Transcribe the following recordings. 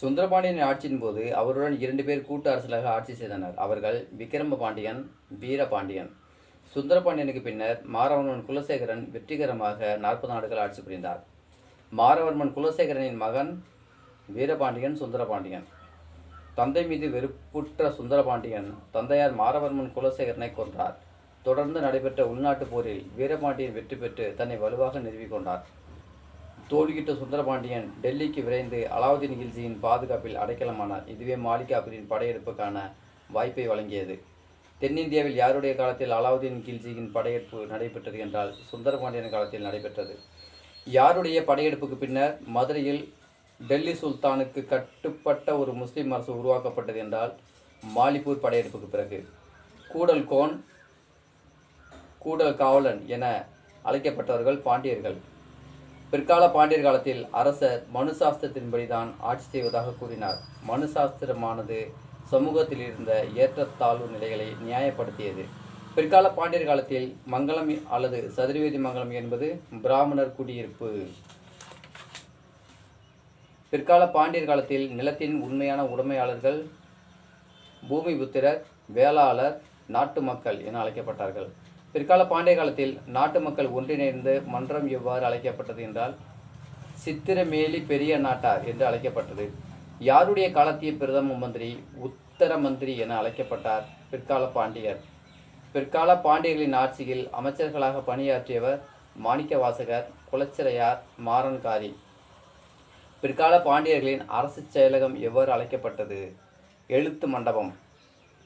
சுந்தரபாண்டியன் ஆட்சியின் போது அவருடன் இரண்டு பேர் கூட்டு அரசலாக ஆட்சி செய்தனர். அவர்கள் விக்கிரம பாண்டியன் வீரபாண்டியன் சுந்தரபாண்டியனுக்கு பின்னர் மாரவர்மன் குலசேகரன் வெற்றிகரமாக நாற்பது நாடுகள் ஆட்சி புரிந்தார். மாரவர்மன் குலசேகரனின் மகன் வீரபாண்டியன் சுந்தரபாண்டியன். தந்தை மீது வெறுப்புற்ற சுந்தரபாண்டியன் தந்தையார் மாரவர்மன் குலசேகரனை கொன்றார். தொடர்ந்து நடைபெற்ற உள்நாட்டுப் போரில் வீரபாண்டியன் வெற்றி பெற்று தன்னை வலுவாக நிறுவிக் கொண்டார். தோல்வியிட்ட சுந்தரபாண்டியன் டெல்லிக்கு விரைந்து அலாவுதீன் கில்ஜியின் பாதுகாப்பில் அடைக்கலமானார். இதுவே மாலிக் படையெடுப்புக்கான வாய்ப்பை வழங்கியது. தென்னிந்தியாவில் யாருடைய காலத்தில் அலாவுதீன் கில்ஜியின் படையெடுப்பு நடைபெற்றது என்றால் சுந்தரபாண்டியன் காலத்தில் நடைபெற்றது. யாருடைய படையெடுப்புக்கு பின்னர் மதுரையில் டெல்லி சுல்தானுக்கு கட்டுப்பட்ட ஒரு முஸ்லீம் அரசு உருவாக்கப்பட்டது என்றால் மாலிப்பூர் படையெடுப்புக்கு பிறகு. கூடல் கோன் கூடல் காவலன் என அழைக்கப்பட்டவர்கள் பாண்டியர்கள். பிற்கால பாண்டியர் காலத்தில் அரசர் மனு சாஸ்திரத்தின்படிதான் ஆட்சி செய்வதாக கூறினார். மனு சாஸ்திரமானது சமூகத்தில் இருந்த ஏற்றத்தாழ்வு நிலைகளை நியாயப்படுத்தியது. பிற்கால பாண்டியர் காலத்தில் மங்களம் அல்லது சதுர்வேதி மங்கலம் என்பது பிராமணர் குடியிருப்பு. பிற்கால பாண்டியர் காலத்தில் நிலத்தின் உண்மையான உடைமையாளர்கள் பூமிபுத்திரர் வேளாளர் நாட்டு மக்கள் என அழைக்கப்பட்டார்கள். பிற்கால பாண்டிய காலத்தில் நாட்டு மக்கள் ஒன்றிணைந்து மன்றம் எவ்வாறு அழைக்கப்பட்டது என்றால் சித்திரமேலி பெரிய நாட்டார் என்று அழைக்கப்பட்டது. யாருடைய காலத்திய பிரதம மந்திரி உத்தர மந்திரி என அழைக்கப்பட்டார் பிற்கால பாண்டியர். பிற்கால பாண்டியர்களின் ஆட்சியில் அமைச்சர்களாக பணியாற்றியவர் மாணிக்கவாசகர் குலச்சிறையார் மாறன்காரி. பிற்கால பாண்டியர்களின் அரசு செயலகம் எவ்வாறு அழைக்கப்பட்டது? எழுத்து மண்டபம்.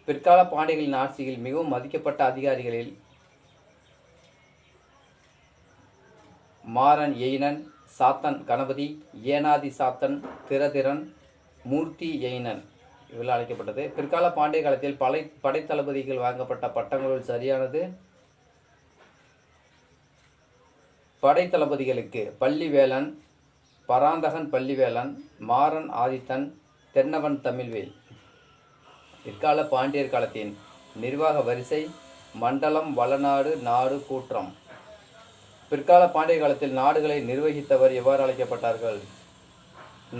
பிற்கால பாண்டியர்களின் ஆட்சியில் மிகவும் மதிக்கப்பட்ட அதிகாரிகளில் மாறன் எயினன் சாத்தன் கணபதி ஏனாதி சாத்தன் திரதிரன் மூர்த்தி எயினன். இவெல்லாம் அழைக்கப்பட்டது. பிற்கால பாண்டிய காலத்தில் படை படைத்தளபதிகள் வழங்கப்பட்ட பட்டங்களுள் சரியானது. படைத்தளபதிகளுக்கு பள்ளிவேலன் பராந்தகன் பள்ளிவேலன் மாறன் ஆதித்தன் தென்னவன் தமிழ்வேல். பிற்கால பாண்டியர் காலத்தின் நிர்வாக வரிசை மண்டலம் வளநாடு நாடு கூற்றம். பிற்கால பாண்டிய காலத்தில் நாடுகளை நிர்வகித்தவர் எவ்வாறு அழைக்கப்பட்டார்கள்?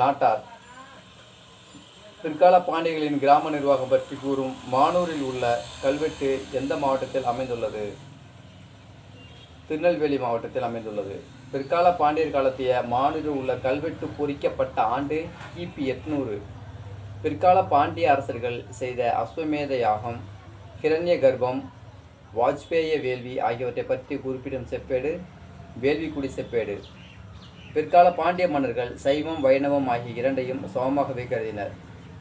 நாட்டார். பிற்கால பாண்டியர்களின் கிராம நிர்வாகம் பற்றி கூறும் மானூரில் உள்ள கல்வெட்டு எந்த மாவட்டத்தில் அமைந்துள்ளது? திருநெல்வேலி மாவட்டத்தில் அமைந்துள்ளது. பிற்கால பாண்டியர் காலத்திய மானூரில் உள்ள கல்வெட்டு பொறிக்கப்பட்ட ஆண்டு கிபி எட்நூறு. பிற்கால பாண்டிய அரசர்கள் செய்த அஸ்வமேத யாகம் கிரண்ய கர்ப்பம் வாஜ்பேய வேள்வி ஆகியவற்றை பற்றி குறிப்பிடும் செப்பேடு வேள்வி செப்பேடு பிற்கால பாண்டிய மன்னர்கள் சைவம் வைணவம் ஆகிய இரண்டையும் சமமாகவே கருதினர்.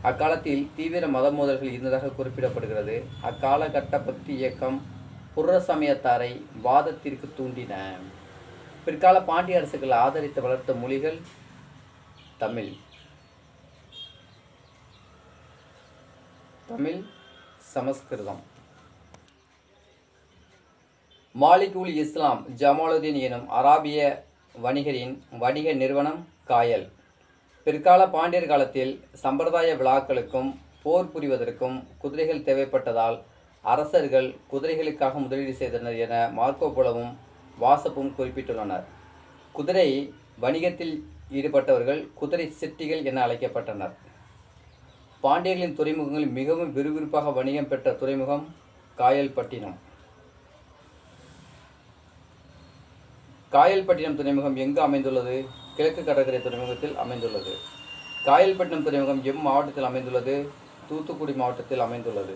அக்காலத்தில் தீவிர மத மோதல்கள் இருந்ததாக குறிப்பிடப்படுகிறது. அக்காலகட்ட பக்தி இயக்கம் புற சமயத்தாரை வாதத்திற்கு தூண்டின. பிற்கால பாண்டிய அரசுகள் ஆதரித்து வளர்த்த மொழிகள் தமிழ். தமிழ் சமஸ்கிருதம். மாலிக் உல் இஸ்லாம் ஜமாலுதீன் எனும் அராபிய வணிகரின் வணிக நிறுவனம் காயல். பிற்கால பாண்டியர் காலத்தில் சம்பிரதாய விழாக்களுக்கும் போர் புரிவதற்கும் குதிரைகள் தேவைப்பட்டதால் அரசர்கள் குதிரைகளுக்காக முதலீடு செய்தனர் என மார்க்கோ போலவும் வாசப்பும் குறிப்பிட்டுள்ளனர். குதிரை வணிகத்தில் ஈடுபட்டவர்கள் குதிரை சிட்டிகள் என அழைக்கப்பட்டனர். பாண்டியர்களின் துறைமுகங்களில் மிகவும் விறுவிறுப்பாக வணிகம் பெற்ற துறைமுகம் காயல்பட்டினம். காயல்பட்டினம் துறைமுகம் எங்கு அமைந்துள்ளது? கிழக்கு கடற்கரை துறைமுகத்தில் அமைந்துள்ளது. காயல்பட்டினம் துறைமுகம் எம் மாவட்டத்தில் அமைந்துள்ளது. தூத்துக்குடி மாவட்டத்தில் அமைந்துள்ளது.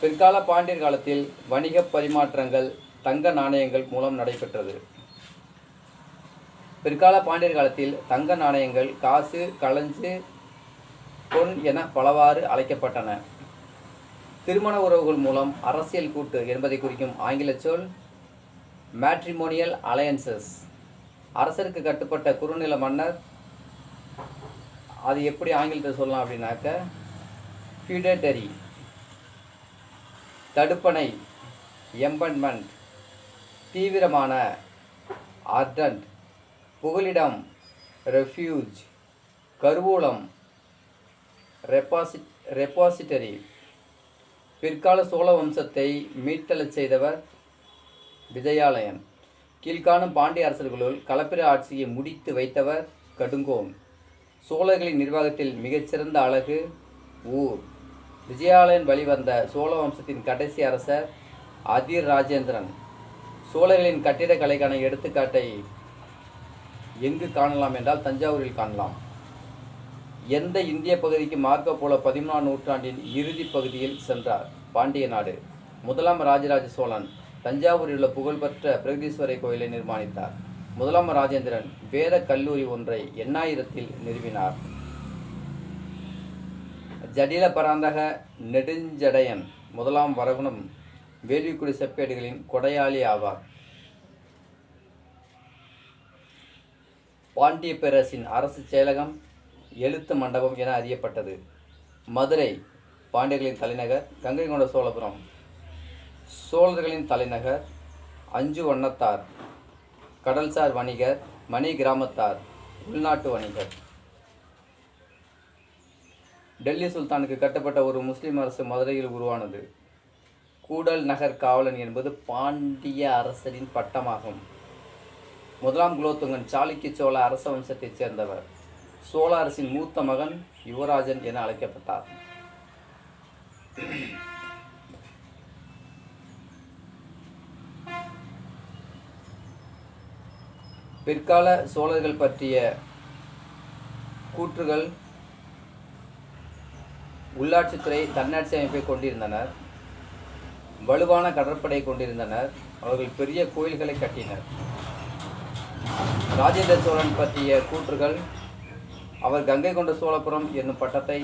பிற்கால பாண்டியர் காலத்தில் வணிக பரிமாற்றங்கள் தங்க நாணயங்கள் மூலம் நடைபெற்றது. பிற்கால பாண்டியர் காலத்தில் தங்க நாணயங்கள் காசு களஞ்சு பொன் என பலவாறு அழைக்கப்பட்டன. திருமண உறவுகள் மூலம் அரசியல் கூட்டு என்பதை குறிக்கும் ஆங்கில சொல் மேட்ரிமோனியல் அலையன்சஸ் அரசருக்கு கட்டுப்பட்ட குறுநில மன்னர் அது எப்படி ஆங்கிலத்தில் சொல்லலாம் அப்படின்னாக்க ஃபியூடேட்டரி தடுப்பணை எம்பன்மெண்ட் தீவிரமான ஆர்டன்ட் புகலிடம் ரெஃப்யூஜ் கருவூலம் ரெப்பாசி ரெப்பாசிட்டரி பிற்கால சோழ வம்சத்தை மீட்டெழச் செய்தவர் விஜயாலயன். கீழ்காணும் பாண்டிய அரசர்களுள் களப்பிர ஆட்சியை முடித்து வைத்தவர் கடுங்கோன். சோழர்களின் நிர்வாகத்தில் மிகச்சிறந்த அழகு ஊர். விஜயாலயன் வழிவந்த சோழ வம்சத்தின் கடைசி அரசர் அதிர் ராஜேந்திரன் சோழர்களின் கட்டிடக்கலைக்கான எடுத்துக்காட்டை எங்கு காணலாம் என்றால் தஞ்சாவூரில் காணலாம். எந்த இந்திய பகுதிக்கு மார்க்கோ போல பதிமூணாம் நூற்றாண்டின் இறுதி பகுதியில் சென்றார் பாண்டிய நாடு முதலாம் ராஜராஜ சோழன். தஞ்சாவூரில் உள்ள புகழ்பெற்ற பிரகதீஸ்வரை கோயிலை நிர்மாணித்தார். முதலாம் ராஜேந்திரன் வேத கல்லூரி ஒன்றை எண்ணாயிரத்தில் நிறுவினார். ஜடில பராந்தக நெடுஞ்சடையன் முதலாம் வரகுணம் வேள்விக்குடி செப்பேடுகளின் கொடையாளி ஆவார். பாண்டிய பேரரசின் அரசு செயலகம் எழுத்து மண்டபம் என அறியப்பட்டது. மதுரை பாண்டியர்களின் தலைநகர் கங்கை கொண்ட சோழபுரம். சோழர்களின் தலைநகர் அஞ்சு வண்ணத்தார் கடல்சார் வணிகர் மணி கிராமத்தார் உள்நாட்டு வணிகர். டெல்லி சுல்தானுக்கு கட்டப்பட்ட ஒரு முஸ்லீம் அரசு மதுரையில் உருவானது. கூடல் நகர் காவலன் என்பது பாண்டிய அரசரின் பட்டமாகும். முதலாம் குலோத்துங்கன் சாளுக்கிய சோழ அரச வம்சத்தைச் சேர்ந்தவர். சோழ அரசின் மூத்த மகன் யுவராஜன் என அழைக்கப்பட்டார். பிற்கால சோழர்கள் பற்றிய கூற்றுகள் உள்ளாட்சித்துறை தன்னாட்சி அமைப்பை கொண்டிருந்தனர். வலுவான கடற்படை கொண்டிருந்தனர். அவர்கள் பெரிய கோயில்களை கட்டினர். ராஜேந்திர சோழன் பற்றிய கூற்றுகள் அவர் கங்கை கொண்ட சோழபுரம் என்னும் பட்டத்தை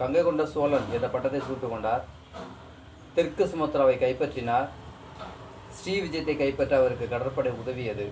கங்கை கொண்ட சோழன் என்ற பட்டத்தை சூட்டுக் கொண்டார். தெற்கு சுமத்ராவை கைப்பற்றினார். ஸ்ரீ விஜயத்தை கைப்பற்ற அவருக்கு கடற்படை உதவியது.